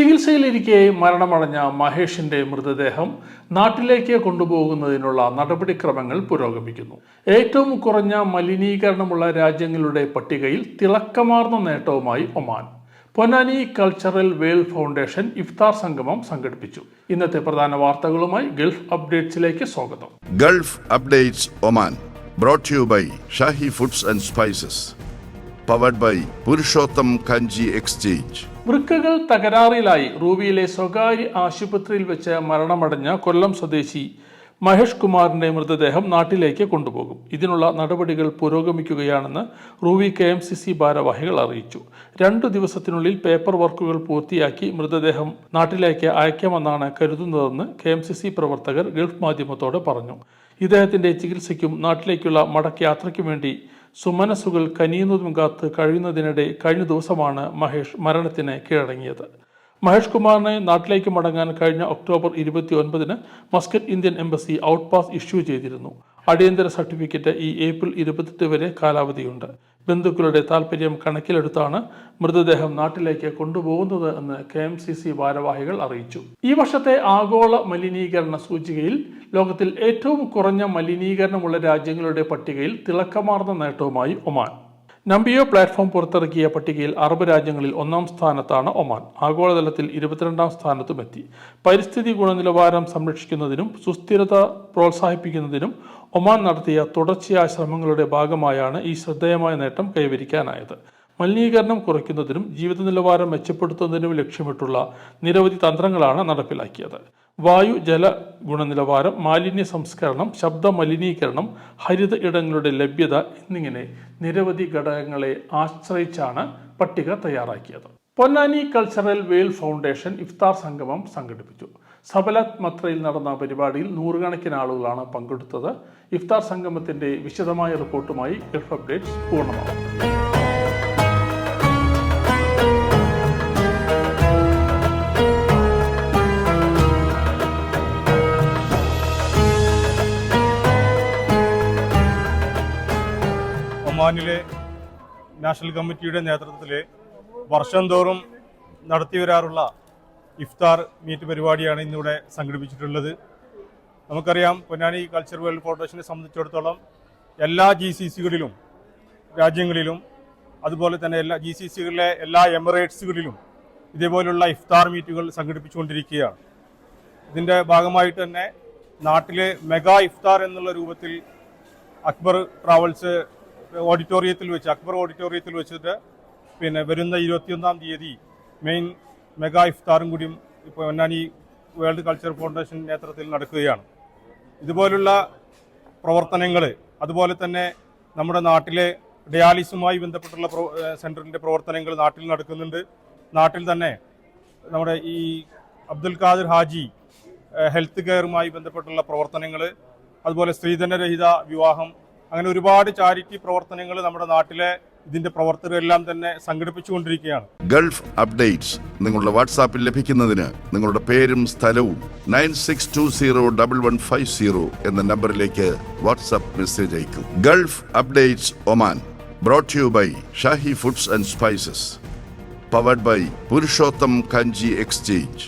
ചികിത്സയിലിരിക്കെ മരണമടഞ്ഞ മഹേഷിന്റെ മൃതദേഹം നാട്ടിലേക്ക് കൊണ്ടുപോകുന്നതിനുള്ള നടപടിക്രമങ്ങൾ പുരോഗമിക്കുന്നു. ഏറ്റവും കുറഞ്ഞ മലിനീകരണമുള്ള രാജ്യങ്ങളുടെ പട്ടികയിൽ തിളക്കമാർന്ന നേട്ടവുമായി ഒമാൻ. പൊന്നാനി കൾച്ചറൽ വേൾ ഫൗണ്ടേഷൻ ഇഫ്താർ സംഗമം സംഘടിപ്പിച്ചു. ഇന്നത്തെ പ്രധാന വാർത്തകളുമായി ഗൾഫ് അപ്ഡേറ്റ്സിലേക്ക് സ്വാഗതം. Gulf updates Oman Brought to you by foods and and Spices. By Purushottam Kanji exchange. വൃക്കകൾ തകരാറിലായി റൂബിയിലെ സ്വകാര്യ ആശുപത്രിയിൽ വെച്ച് മരണമടഞ്ഞ കൊല്ലം സ്വദേശി മഹേഷ് കുമാറിന്റെ മൃതദേഹം നാട്ടിലേക്ക് കൊണ്ടുപോകും ഇതിനുള്ള നടപടികൾ പുരോഗമിക്കുകയാണെന്ന് Ruwi K M C C ഭാരവാഹികൾ അറിയിച്ചു രണ്ടു ദിവസത്തിനുള്ളിൽ പേപ്പർ വർക്കുകൾ പൂർത്തിയാക്കി മൃതദേഹം നാട്ടിലേക്ക് അയക്കാമെന്നാണ് കരുതുന്നതെന്ന് കെ എം സി സി പ്രവർത്തകർ ഗൾഫ് മാധ്യമത്തോട് പറഞ്ഞു ഇദ്ദേഹത്തിന്റെ ചികിത്സയ്ക്കും നാട്ടിലേക്കുള്ള മടക്കയാത്രയ്ക്കും വേണ്ടി സുമനസുകൾ കനിയുന്നതും കാത്ത് കഴിയുന്നതിനിടെ കഴിഞ്ഞ ദിവസമാണ് മഹേഷ് മരണത്തിന് കീഴടങ്ങിയത്. മഹേഷ് കുമാറിനെ നാട്ടിലേക്ക് മടങ്ങാൻ കഴിഞ്ഞ ഒക്ടോബർ ഇരുപത്തി ഒൻപതിന് Muscat Indian embassy out pass issue ചെയ്തിരുന്നു. അടിയന്തര സർട്ടിഫിക്കറ്റ് ഈ ഏപ്രിൽ ഇരുപത്തെട്ട് വരെ കാലാവധിയുണ്ട്. ബന്ധുക്കളുടെ താൽപ്പര്യം കണക്കിലെടുത്താണ് മൃതദേഹം നാട്ടിലേക്ക് കൊണ്ടുപോകുന്നത് എന്ന് കെ എം സി സി ഭാരവാഹികൾ അറിയിച്ചു. ഈ വർഷത്തെ ആഗോള മലിനീകരണ സൂചികയിൽ ലോകത്തിൽ ഏറ്റവും കുറഞ്ഞ മലിനീകരണമുള്ള രാജ്യങ്ങളുടെ പട്ടികയിൽ തിളക്കമാർന്ന നേട്ടവുമായി ഒമാൻ. നമ്പിയോ പ്ലാറ്റ്ഫോം പുറത്തിറക്കിയ പട്ടികയിൽ അറബ് രാജ്യങ്ങളിൽ ഒന്നാം സ്ഥാനത്താണ് ഒമാൻ. ആഗോളതലത്തിൽ ഇരുപത്തിരണ്ടാം സ്ഥാനത്തും എത്തി പരിസ്ഥിതി ഗുണനിലവാരം സംരക്ഷിക്കുന്നതിനും സുസ്ഥിരത പ്രോത്സാഹിപ്പിക്കുന്നതിനും ഒമാൻ നടത്തിയ തുടർച്ചയായ ശ്രമങ്ങളുടെ ഭാഗമായാണ് ഈ ശ്രദ്ധേയമായ നേട്ടം കൈവരിക്കാനായത്. മലിനീകരണം കുറയ്ക്കുന്നതിനും ജീവിത നിലവാരം മെച്ചപ്പെടുത്തുന്നതിനും ലക്ഷ്യമിട്ടുള്ള നിരവധി തന്ത്രങ്ങളാണ് നടപ്പിലാക്കിയത്. വായു ജല ഗുണനിലവാരം മാലിന്യ സംസ്കരണം ശബ്ദ മലിനീകരണം ഹരിത ഇടങ്ങളുടെ ലഭ്യത എന്നിങ്ങനെ നിരവധി ഘടകങ്ങളെ ആശ്രയിച്ചാണ് പട്ടിക തയ്യാറാക്കിയത്. പൊന്നാനി കൾച്ചറൽ വേൽ ഫൗണ്ടേഷൻ ഇഫ്താർ സംഗമം സംഘടിപ്പിച്ചു. സബലത് മത്രയിൽ നടന്ന പരിപാടിയിൽ നൂറുകണക്കിന് ആളുകളാണ് പങ്കെടുത്തത്. ഇഫ്താർ സംഗമത്തിന്റെ വിശദമായ റിപ്പോർട്ടുമായി ഗൾഫ് അപ്ഡേറ്റ്സ് പൂർണമാകും. ഒമാനിലെ നാഷണൽ കമ്മിറ്റിയുടെ നേതൃത്വത്തിൽ വർഷം തോറും നടത്തി വരാറുള്ള ഇഫ്താർ മീറ്റ് പരിപാടിയാണ് ഇന്നിവിടെ സംഘടിപ്പിച്ചിട്ടുള്ളത്. നമുക്കറിയാം പൊന്നാനി കൾച്ചർ വേൾഡ് ഫൗണ്ടേഷനെ സംബന്ധിച്ചിടത്തോളം എല്ലാ ജി സി സികളിലും രാജ്യങ്ങളിലും അതുപോലെ തന്നെ എല്ലാ ജി സി സികളിലെ എല്ലാ എമിറേറ്റ്സുകളിലും ഇതേപോലുള്ള ഇഫ്താർ മീറ്റുകൾ സംഘടിപ്പിച്ചുകൊണ്ടിരിക്കുകയാണ്. ഇതിന്റെ ഭാഗമായിട്ട് തന്നെ നാട്ടിലെ മെഗാ ഇഫ്താർ എന്നുള്ള രൂപത്തിൽ അക്ബർ ട്രാവൽസ് ഓഡിറ്റോറിയത്തിൽ വെച്ച് അക്ബർ ഓഡിറ്റോറിയത്തിൽ വെച്ചിട്ട് പിന്നെ വരുന്ന ഇരുപത്തിയൊന്നാം തീയതി മെയിൻ മെഗാ ഇഫ്താറും കൂടിയും ഇപ്പോൾ പൊന്നാനി വേൾഡ് കൾച്ചർ ഫൗണ്ടേഷൻ നേതൃത്വത്തിൽ നടക്കുകയാണ്. ഇതുപോലുള്ള പ്രവർത്തനങ്ങൾ അതുപോലെ തന്നെ നമ്മുടെ നാട്ടിലെ ഡയാലിസുമായി ബന്ധപ്പെട്ടുള്ള പ്രോ- സെന്ററിന്റെ പ്രവർത്തനങ്ങൾ നാട്ടിൽ നടക്കുന്നുണ്ട്. നാട്ടിൽ തന്നെ നമ്മുടെ ഈ അബ്ദുൽ ഖാദിർ ഹാജി ഹെൽത്ത് കെയറുമായി ബന്ധപ്പെട്ടുള്ള പ്രവർത്തനങ്ങൾ അതുപോലെ സ്ത്രീധനരഹിത വിവാഹം അങ്ങനെ ഒരുപാട് ചാരിറ്റി പ്രവർത്തനങ്ങൾ നമ്മുടെ നാട്ടിലെ ഇതിന്റെ പ്രവർത്തകരെല്ലാം തന്നെ സംഘടിപ്പിച്ചുകൊണ്ടിരിക്കുകയാണ്. ഗൾഫ് അപ്ഡേറ്റ്സ് നിങ്ങളുടെ വാട്സാപ്പിൽ ലഭിക്കുന്നതിന് നിങ്ങളുടെ പേരും സ്ഥലവും nine six two zero double one five zero എന്ന നമ്പറിലേക്ക് വാട്സാപ്പ് മെസ്സേജ് അയക്കും. Gulf updates Oman brought you by Shahi foods and spices powered by Purushottam Kanji exchange.